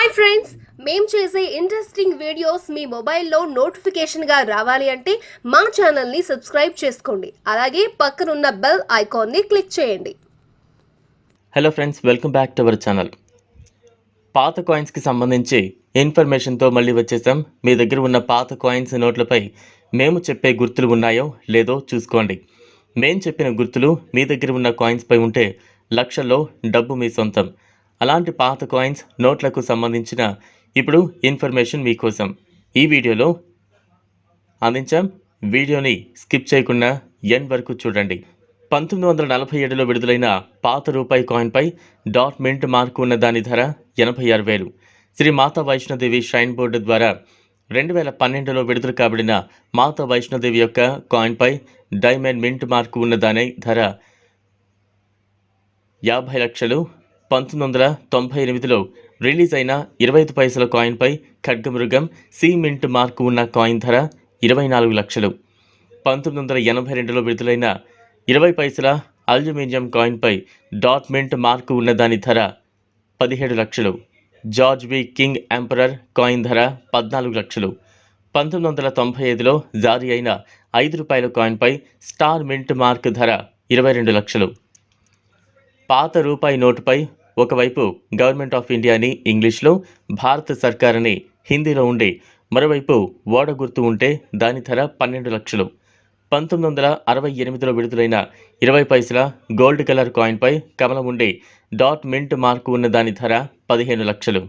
Hi friends మేము చేసే interesting videos మీ మొబైల్లో నోటిఫికేషన్గా రావాలి అంటే మా ఛానల్ని సబ్స్క్రైబ్ చేసుకోండి. అలాగే పక్కనున్న బెల్ ఐకాన్ని క్లిక్ చేయండి. Hello friends welcome back to our channel పాత కాయిన్స్కి సంబంధించి ఇన్ఫర్మేషన్తో మళ్ళీ వచ్చేసాం. మీ దగ్గర ఉన్న పాత కాయిన్స్ నోట్లపై మేము చెప్పే గుర్తులు ఉన్నాయో లేదో చూసుకోండి. మేము చెప్పిన గుర్తులు మీ దగ్గర ఉన్న కాయిన్స్పై ఉంటే లక్షల్లో డబ్బు మీ సొంతం. అలాంటి పాత కాయిన్స్ నోట్లకు సంబంధించిన ఇప్పుడు ఇన్ఫర్మేషన్ మీకోసం ఈ వీడియోలో అందించాం. వీడియోని స్కిప్ చేయకుండా ఎండ్ వరకు చూడండి. పంతొమ్మిది వందల నలభై ఏడులో విడుదలైన పాత రూపాయి కాయిన్పై డాట్ మింట్ మార్కు ఉన్న దాని ధర ఎనభై ఆరు వేలు. శ్రీ మాతా వైష్ణోదేవి షైన్ బోర్డు ద్వారా రెండు వేల పన్నెండులో విడుదల కాబడిన మాతా వైష్ణోదేవి యొక్క కాయిన్పై డైమండ్ మింట్ మార్కు ఉన్న దాని ధర యాభై లక్షలు పంతొమ్మిది వందల తొంభై ఎనిమిదిలో రిలీజ్ అయిన ఇరవై ఐదు పైసల కాయిన్పై ఖడ్గమృగం సి మింట్ మార్కు ఉన్న కాయిన్ ధర ఇరవై నాలుగు లక్షలు. పంతొమ్మిది వందల ఎనభై రెండులో విడుదలైన ఇరవై పైసల అల్యూమినియం కాయిన్పై డాట్ మింట్ మార్కు ఉన్న దాని ధర పదిహేడు లక్షలు. George V. King emperor coin ధర పద్నాలుగు లక్షలు. పంతొమ్మిది వందల తొంభై ఐదులో జారీ అయిన ఐదు రూపాయల కాయిన్పై స్టార్ మింట్ మార్క్ ధర ఇరవై రెండు లక్షలు. పాత రూపాయి నోటుపై ఒకవైపు గవర్నమెంట్ ఆఫ్ ఇండియాని ఇంగ్లీష్లో భారత సర్కారని హిందీలో ఉండి మరోవైపు ఓడ గుర్తు ఉంటే దాని ధర పన్నెండు లక్షలు. పంతొమ్మిది వందల అరవై ఎనిమిదిలో విడుదలైన ఇరవై పైసల గోల్డ్ కలర్ కాయిన్పై కమలం ఉండి డాట్ మింట్ మార్కు ఉన్న దాని ధర పదిహేను లక్షలు.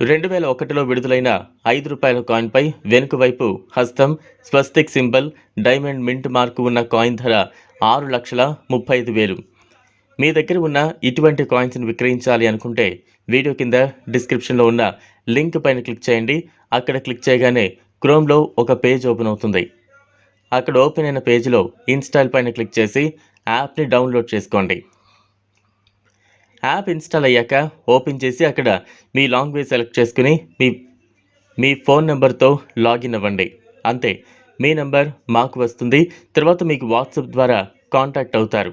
రెండు వేల ఒకటిలో విడుదలైన ఐదు రూపాయల కాయిన్పై వెనుక వైపు హస్తం swastik symbol diamond mint mark ఉన్న కాయిన్ ధర ఆరు లక్షల ముప్పై ఐదు వేలు. మీ దగ్గర ఉన్న ఇటువంటి కాయిన్స్ని విక్రయించాలి అనుకుంటే వీడియో కింద డిస్క్రిప్షన్లో ఉన్న లింక్ పైన క్లిక్ చేయండి. అక్కడ క్లిక్ చేయగానే క్రోమ్లో ఒక పేజ్ ఓపెన్ అవుతుంది. అక్కడ ఓపెన్ అయిన పేజ్లో ఇన్స్టాల్ పైన క్లిక్ చేసి యాప్ని డౌన్లోడ్ చేసుకోండి. యాప్ ఇన్స్టాల్ అయ్యాక ఓపెన్ చేసి అక్కడ మీ లాంగ్వేజ్ సెలెక్ట్ చేసుకుని మీ మీ ఫోన్ నెంబర్తో లాగిన్ అవ్వండి. అంతే మీ నెంబర్ మాకు వస్తుంది. తర్వాత మీకు వాట్సాప్ ద్వారా కాంటాక్ట్ అవుతారు.